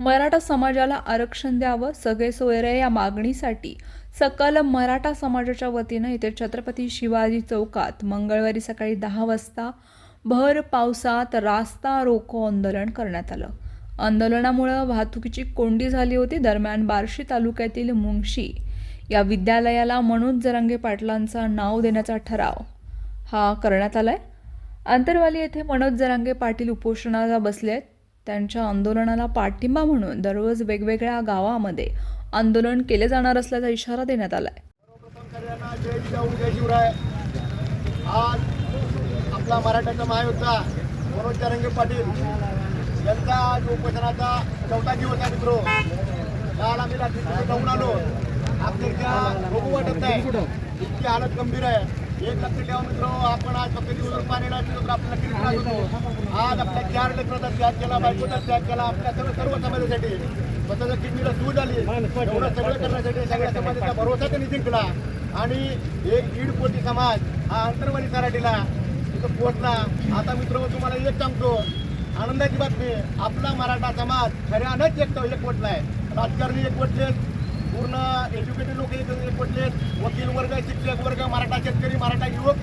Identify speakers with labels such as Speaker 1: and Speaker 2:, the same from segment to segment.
Speaker 1: मराठा समाजाला आरक्षण द्यावं सगळे सोयरे या मागणीसाठी. सकल मराठा समाजाच्या वतीनं येथे छत्रपती शिवाजी चौकात मंगळवारी सकाळी दहा वाजता भर पावसात रास्ता रोको आंदोलन करण्यात आलं. आंदोलनामुळं वाहतुकीची कोंडी झाली होती दरम्यान बार्शी तालुक्यातील मुंगशी या विद्यालयाला मनोज जरांगे पाटलांचं नाव देण्याचा ठराव. हा करण्यात आला आहे आंतरवाली येथे मनोज जरांगे पाटील उपोषणाला बसले आहेत त्यांच्या आंदोलनाला पाठिंबा म्हणून दररोज वेगवेगळ्या गावामध्ये आंदोलन केले जाणार असल्याचा इशारा देण्यात आलाय.
Speaker 2: सर्वप्रथम आज आपला मराठ्याचा महायोद्धा मनोज तरंगे पाटील यांचा आज उपोषणाचा चौथा दिवस आहे मित्र. काल आम्ही रात्री जाऊन आलो. आपल्या बघू वाटत नाही. इतकी हालत गंभीर आहे. एक लक्ष ठेवा मित्र आपण आज फक्त दिवस पाणी नाही तर आपल्याला किती त्रास होतो. आज आपल्या चार लेकराचा त्याग केला बायकोचा त्याग केला आपल्या सर्व सर्व समाजासाठी. स्वतःच्या किडनीला सूज आली. एवढं सगळं करण्यासाठी सगळ्या समाजाचा भरोसा त्यांनी जिंकला. आणि एक दीड कोटी समाज हा अंतरवाली सराठीला तिथं पोहोचला. आता मित्र तुम्हाला एक सांगतो. आनंदाची बातमी आपला मराठा समाज खऱ्यानंच एक एकवटला आहे राजकारणी एकवटलेत पूर्ण एज्युकेटेड लोक एक एकवटलेत वकील वर्ग शिक्षक वर्ग मराठा शेतकरी मराठा युवक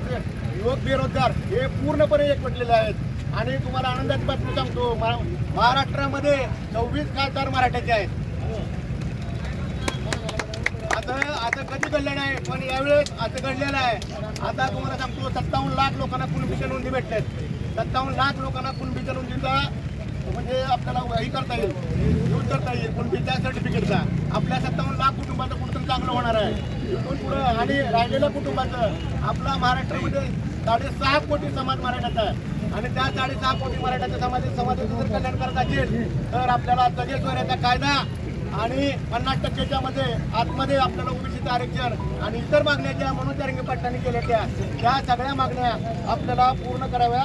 Speaker 2: युवक बेरोजगार हे पूर्णपणे एकवटलेले आहेत. आणि तुम्हाला आनंदाची बातमी सांगतो महाराष्ट्रामध्ये सव्वीस खासदार मराठ्याचे आहेत. आता आता कधी घडलं नाही पण यावेळेस असं घडलेलं आहे. आता तुम्हाला सांगतो सत्तावन्न लाख लोकांना कुणबीच्या नोंदी भेटतात सत्तावन्न लाख लोकांना कुणबीच्या नोंदीचा म्हणजे आपल्याला हे करता येईल. यूज करता येईल. कुणबीच्या सर्टिफिकेटचा चांगलं होणार आहे. इथून पुढं आणि राहिलेल्या कुटुंबाचं आपला महाराष्ट्रामध्ये साडेसहा कोटी समाज मराठ्याचा आहे. आणि त्या साडेसहा कोटी मराठ्याच्या समाजात समाजाचं जर कल्याण करत असेल तर आपल्याला सगळे सोयऱ्याचा कायदा आणि पन्नास टक्केच्या मध्ये आतमध्ये आपल्याला ओबीसीचं आरक्षण आणि इतर मागण्या ज्या मनोज तरंगे पाटलांनी केल्या त्या सगळ्या मागण्या आपल्याला पूर्ण कराव्या.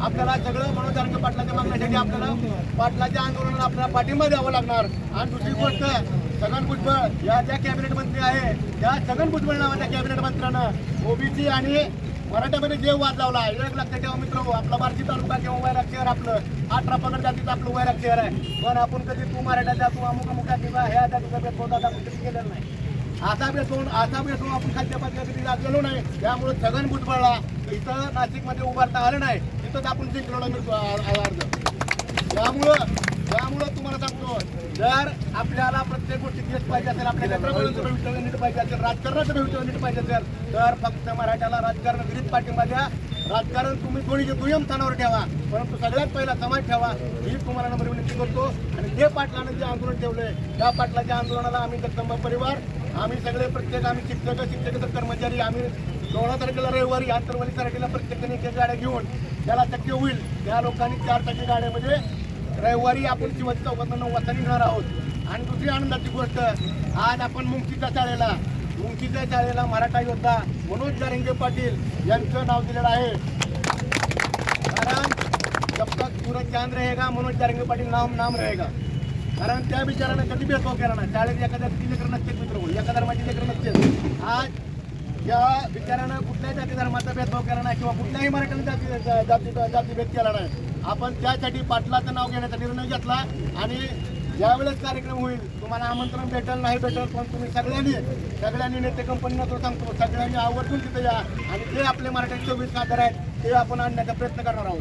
Speaker 2: आपल्याला सगळं मनोज तरंगे पाटलाच्या मागण्यासाठी आपल्याला पाटलाच्या आंदोलनाला आपल्याला पाठिंबा द्यावा लागणार. आणि दुसरी गोष्ट छगन भुजबळ या ज्या कॅबिनेट मंत्री आहे त्या छगन भुजबळ नावाच्या कॅबिनेट मंत्र्यानं ओबीसी आणि मराठ्यामध्ये जे वाद लावला एक लक्षात ठेवा मित्र आपला बार्शी तालुका किंवा वैराग शहर आपलं अठरा पगड जातीचं आपलं वैराग शहर आहे. पण आपण कधी तू मराठा तू अमुक अमुका किंवा ह्या जातीचा भेदभाव दादा आपण कधी केलेला नाही. असा भेदभाव असा भेदभाव आपण खालच्या कधी गेलो नाही. त्यामुळे छगन भुजबळला इथं नाशिकमध्ये उभारता आलं नाही. तिथंच आपण जिंकलेला मिळतो अर्ज. त्यामुळं त्यामुळं तुम्हाला सांगतो जर आपल्याला प्रत्येक गोष्टी यश पाहिजे असेल आपल्या नेत्रबळाचं भवितव्य नीट पाहिजे असेल राजकारणाचं भवितव्य नीट पाहिजे असेल तर फक्त मराठ्याला राजकारण विरीत पाठिंबा द्या. राजकारण तुम्ही कोणी दुय्यम स्थानावर ठेवा परंतु सगळ्यात पहिला समाज ठेवा ही तुम्हाला नंबर विनंती करतो. आणि जे पाटलानं जे आंदोलन ठेवलंय त्या पाटलाच्या आंदोलनाला आम्ही जगदंबा परिवार. आम्ही सगळे प्रत्येक आम्ही शिक्षक शिक्षक कर्मचारी आम्ही सोळा तारखेला रविवारी आंतरवाली सराठीला प्रत्येकाने गाड्या घेऊन त्याला शक्य होईल. त्या लोकांनी चार चाकी गाड्यामध्ये रविवारी आपण शिवाजी चौकात नऊ वाजता निघणार आहोत. आणि दुसरी आनंदाची गोष्ट आज आपण मुंगशीच्या शाळेला मुंगशीच्या शाळेला मराठा योद्धा मनोज जारंगे पाटील यांचं नाव दिलेलं आहे. कारण जब सूरज चांद रहेगा मनोज जारंगे पाटील नाम नाम रहेगा. कारण त्या विचारानं कधी भेदभाव केला ना शाळेत एखाद्या लेकरं नसतेच मित्र एका एखाद्या या बिचारानं कुठल्याही जाती धर्माचा भेदभाव केला नाही किंवा कुठल्याही मराठ्याने जाती जाती जातीभेद केला नाही. आपण त्यासाठी पाटलाचं नाव घेण्याचा निर्णय घेतला आणि ज्यावेळेस कार्यक्रम होईल तुम्हाला आमंत्रण भेटल नाही भेटल पण तुम्ही सगळ्यांनी सगळ्यांनी नेते कंपनीला तो सांगतो सगळ्यांनी आवर्जून तिथे या आणि जे आपले मराठी चोवीस खासदार आहेत ते आपण आणण्याचा प्रयत्न करणार आहोत.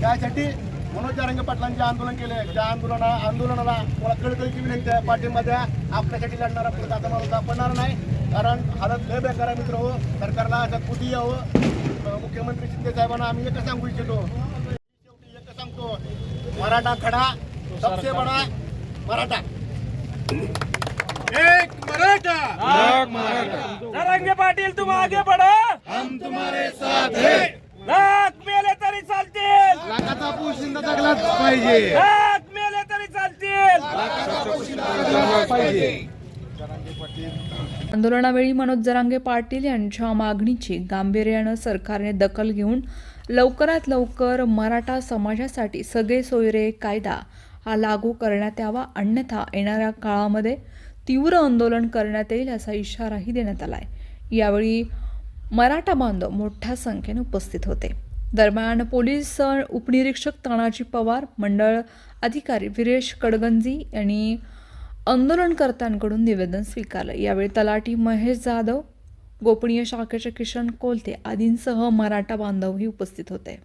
Speaker 2: त्यासाठी मनोज जारंगे पाटलांचे आंदोलन केले त्या आंदोलना आंदोलनाला मला कळकळीची विनंती आहे? पाठिंबा द्या आपल्यासाठी लढणारा पुढे आता माणूस सापडणार नाही. कारण हालत लय बेकार आहे मित्र हो. सरकारला असं कुठे यावं? मुख्यमंत्री शिंदे साहेबांना आम्ही एकच सांगू इच्छितो. शेवटी एकच सांगतो. मराठा खडा सबसे बडा मराठा.
Speaker 3: एक मराठा!
Speaker 4: पाटील तुम आगे बढ़ो
Speaker 3: हम तुम्हारे साथ है
Speaker 4: लाख मेले तरी चालतील
Speaker 3: लाखाचा पोशिंदा जगलाच पाहिजे
Speaker 4: लाख मेले तरी चालतील
Speaker 3: पाहिजे.
Speaker 1: आंदोलनावेळी मनोज जरांगे पाटील यांच्या मागणीची गांभीर्यानं सरकारने दखल घेऊन लवकरात लवकर मराठा समाजासाठी सगळे सोयरे कायदा हा लागू करण्यात यावा अन्यथा येणाऱ्या काळामध्ये तीव्र आंदोलन करण्यात येईल असा इशाराही देण्यात आला आहे यावेळी मराठा बांधव मोठ्या संख्येने उपस्थित होते. दरम्यान पोलीस उपनिरीक्षक तानाजी पवार मंडळ अधिकारी विरेश कडगंजी यांनी आंदोलनकर्त्यांकडून निवेदन स्वीकारलं. यावेळी तलाठी महेश जाधव गोपनीय शाखेचे किशन कोलते आदींसह मराठा बांधवही उपस्थित होते.